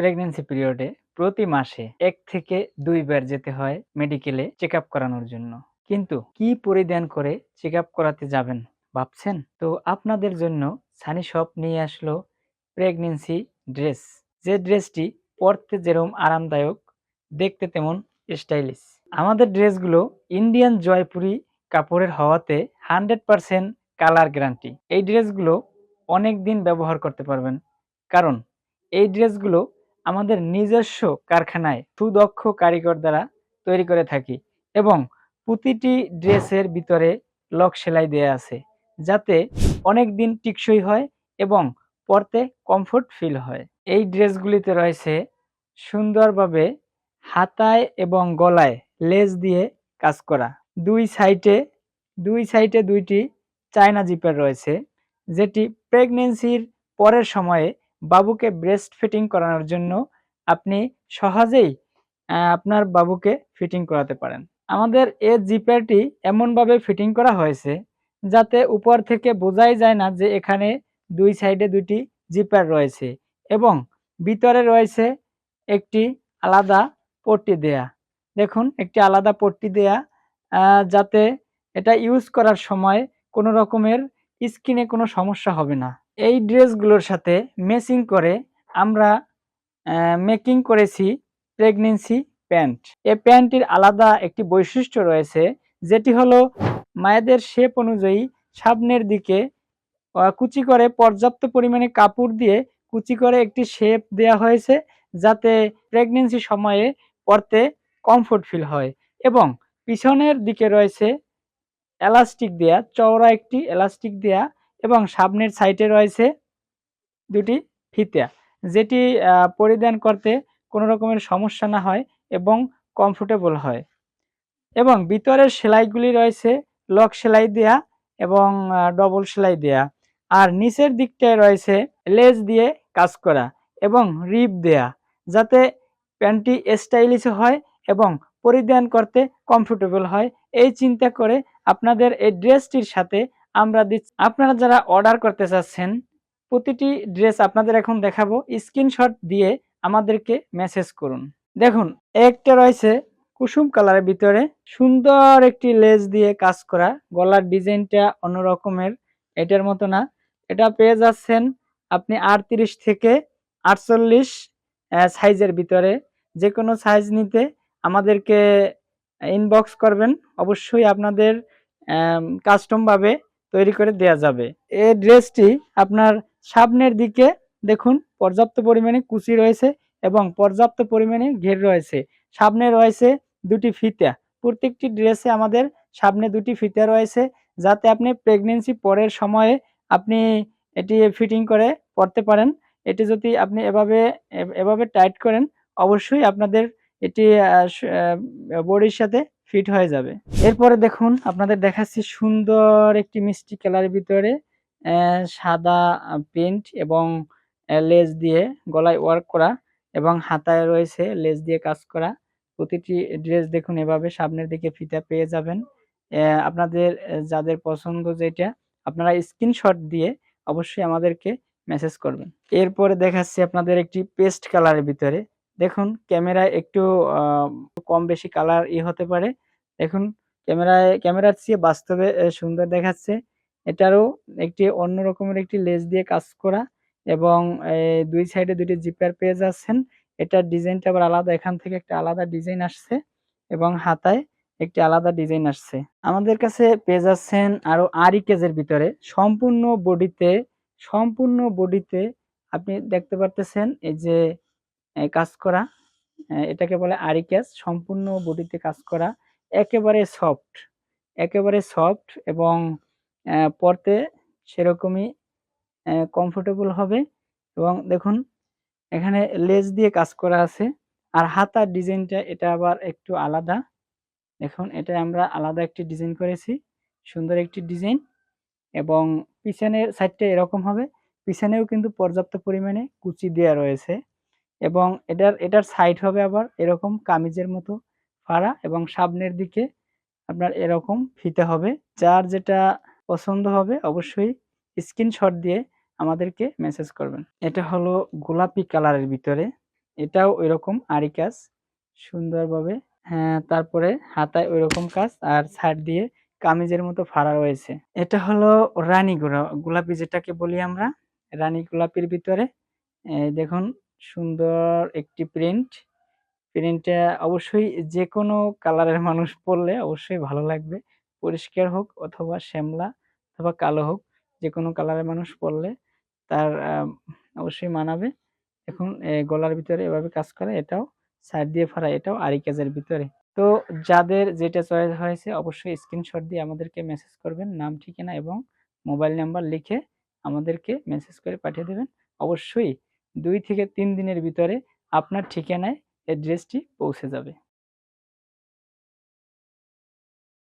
Pregnancy পিরিয়ডে প্রতি মাসে এক থেকে দুইবার যেতে হয় মেডিকেলে চেক করানোর জন্য। কিন্তু কি পরিধান করে চেক করাতে যাবেন ভাবছেন? তো আপনাদের জন্য সানি শপ নিয়ে আসলো প্রেগনেন্সি ড্রেস যে ড্রেসটি পরতে যেরকম আরামদায়ক, দেখতে তেমন স্টাইলিশ আমাদের ড্রেসগুলো ইন্ডিয়ান জয়পুরি কাপড়ের হওয়াতে হান্ড্রেড পারসেন্ট কালার গ্যারান্টি এই ড্রেসগুলো অনেক দিন ব্যবহার করতে পারবেন। কারণ এই ড্রেসগুলো আমাদের নিজস্ব কারখানায় সুদক্ষ কারিগর দ্বারা তৈরি করে থাকি এবং প্রতিটি ড্রেসের ভিতরে লক সেলাই দেয়া আছে যাতে অনেক দিন টিকসই হয় এবং পরতে কমফোর্ট ফিল হয়। এই ড্রেসগুলিতে রয়েছে সুন্দরভাবে হাতায় এবং গলায় লেজ দিয়ে কাজ করা। দুই সাইডে দুই সাইডে দুইটি চায়না জিপার রয়েছে, যেটি প্রেগনেন্সির পরের সময়ে বাবুকে ব্রেস্ট ফিটিং করানোর জন্য আপনি সহজেই আপনার বাবুকে ফিটিং করাতে পারেন। আমাদের এ জিপারটি এমনভাবে ফিটিং করা হয়েছে যাতে উপর থেকে বোঝাই যায় না যে এখানে দুই সাইডে দুটি জিপার রয়েছে এবং ভিতরে রয়েছে একটি আলাদা পট্টি দেয়া। দেখুন, একটি আলাদা পট্টি দেয়া যাতে এটা ইউজ করার সময় কোনো রকমের স্কিনে কোনো সমস্যা হবে না। এই ড্রেসগুলোর সাথে ম্যাচিং করে আমরা মেকিং করেছি প্রেগনেন্সি প্যান্ট এই প্যান্টটির আলাদা একটি বৈশিষ্ট্য রয়েছে, যেটি হলো মায়েদের শেপ অনুযায়ী সামনের দিকে কুচি করে পর্যাপ্ত পরিমাণে কাপড় দিয়ে কুচি করে একটি শেপ দেয়া হয়েছে, যাতে প্রেগনেন্সি সময়ে পরতে কমফোর্ট ফিল হয়। এবং পিছনের দিকে রয়েছে এলাস্টিক দেয়া, চওড়া একটি এলাস্টিক দেয়া এবং সামনের সাইডে রয়েছে দুটি ফিতা। যেটি পরিধান করতে কোনো রকমের সমস্যা না হয় এবং কমফোর্টেবল হয়। এবং ভিতরের সেলাইগুলি রয়েছে লক সেলাই দেয়া এবং ডবল সেলাই দেয়া। আর নিচের দিকটায় রয়েছে লেজ দিয়ে কাজ করা এবং রিপ দেয়া, যাতে প্যান্টটি স্টাইলিশ হয় এবং পরিধান করতে কমফোর্টেবল হয়। এই চিন্তা করে আপনাদের এই ড্রেসটির সাথে আমরা দিচ্ছি। আপনারা যারা অর্ডার করতে চাচ্ছেন, প্রতিটি ড্রেস আপনাদের এখন দেখাবো। স্ক্রিনশট দিয়ে আমাদেরকে মেসেজ করুন। দেখুন, একটা রয়েছে কুসুম কালারের ভিতরে। সুন্দর একটি লেজ দিয়ে কাজ করা। গলার ডিজাইনটা অন্যরকমের। এটার মতো না। এটা পেয়ে যাচ্ছেন আপনি আটত্রিশ থেকে আটচল্লিশ সাইজের ভিতরে। যে কোনো সাইজ নিতে আমাদেরকে ইনবক্স করবেন। অবশ্যই আপনাদের কাস্টমভাবে তৈরি করে দেয়া যাবে। এই ড্রেসটি আপনার সামনের দিকে দেখুন, পর্যাপ্ত পরিমাণে কুচি রয়েছে এবং পর্যাপ্ত পরিমাণে ঘের রয়েছে। সামনে রয়েছে দুটি ফিতা। প্রত্যেকটি ড্রেসে আমাদের সামনে দুটি ফিতা রয়েছে, যাতে আপনি প্রেগনেন্সি পরের সময়ে আপনি এটি ফিটিং করে পরতে পারেন। এটি যদি আপনি এভাবে এভাবে টাইট করেন, অবশ্যই আপনাদের এটি বডির সাথে ফিট হয়ে যাবে। এরপরে দেখুন, আপনাদের দেখাচ্ছি সুন্দর একটি মিষ্টি কালারের ভিতরে সাদা প্রিন্ট এবং লেজ দিয়ে গলায় ওয়ার্ক করা এবং হাতায় রয়েছে লেজ দিয়ে কাজ করা। প্রতিটি ড্রেস দেখুন এভাবে সামনের দিকে ফিতা পেয়ে যাবেন। আপনাদের যাদের পছন্দ যেটা, আপনারা স্ক্রিনশট দিয়ে অবশ্যই আমাদেরকে মেসেজ করবেন। এরপরে দেখাচ্ছি আপনাদের একটি পেস্ট কালারের ভিতরে দেখুন, ক্যামেরায় একটু কম বেশি কালার ই হতে পারে। দেখুন, ক্যামেরায়, ক্যামেরার চেয়ে বাস্তবে সুন্দর দেখাচ্ছে। এটারও একটি অন্য রকমের একটি লেজ দিয়ে কাজ করা এবং দুই সাইডে দুটি জিপার পেয়ে যাচ্ছেন। এটার ডিজাইনটা আবার আলাদা, এখান থেকে একটা আলাদা ডিজাইন আসছে এবং হাতায় একটি আলাদা ডিজাইন আসছে। আমাদের কাছে পেয়ে যাচ্ছেন আরও আরি কেজের ভিতরে। সম্পূর্ণ বডিতে সম্পূর্ণ বডিতে আপনি দেখতে পারতেছেন এই যে কাজ করা। এটাকে বলে আরি কেজ সম্পূর্ণ বডিতে কাজ করা। একেবারে সফট। একেবারে সফট এবং পরতে সেরকমই কমফোর্টেবল হবে। এবং দেখুন, এখানে লেজ দিয়ে কাজ করা আছে। আর হাতার ডিজাইনটা এটা আবার একটু আলাদা। দেখুন, এটা আমরা আলাদা একটি ডিজাইন করেছি। সুন্দর একটি ডিজাইন। এবং পিছনের সাইডটা এরকম হবে। পিছনেও কিন্তু পর্যাপ্ত পরিমাণে কুচি দেওয়া রয়েছে। এবং এটার এটার সাইড হবে আবার এরকম কামিজের মতো ফাড়া এবং সামনের দিকে আপনার এরকম ফিতে হবে। যার যেটা পছন্দ হবে অবশ্যই স্ক্রিনশট দিয়ে আমাদেরকে মেসেজ করবেন। এটা হলো গোলাপি কালারের ভিতরে। এটাও ওইরকম আরি কাজ, সুন্দরভাবে। হ্যাঁ তারপরে হাতায় ওইরকম কাজ আর সাইড দিয়ে কামিজের মতো ফাড়া রয়েছে। এটা হলো রানী গোলা- গোলাপি যেটাকে বলি আমরা, রানী গোলাপির ভিতরে। দেখুন সুন্দর একটি প্রিন্ট প্রিন্টটা অবশ্যই যে কোনো কালারের মানুষ পরলে অবশ্যই ভালো লাগবে। পরিষ্কার হোক অথবা শ্যামলা অথবা কালো হোক যে কোনো কালারের মানুষ পরলে তার অবশ্যই মানাবে। এখন গলার ভিতরে এভাবে কাজ করে, এটাও সাইড দিয়ে ফাড়া এটাও আরি কাজের ভিতরে। তো যাদের যেটা চয়েস হয়েছে, অবশ্যই স্ক্রিনশট দিয়ে আমাদেরকে মেসেজ করবেন, নাম, ঠিকানা এবং মোবাইল নাম্বার লিখে আমাদেরকে মেসেজ করে পাঠিয়ে দেবেন। অবশ্যই দুই থেকে তিন দিনের ভিতরে আপনার ঠিকানায় এই ড্রেসটি পৌঁছে যাবে।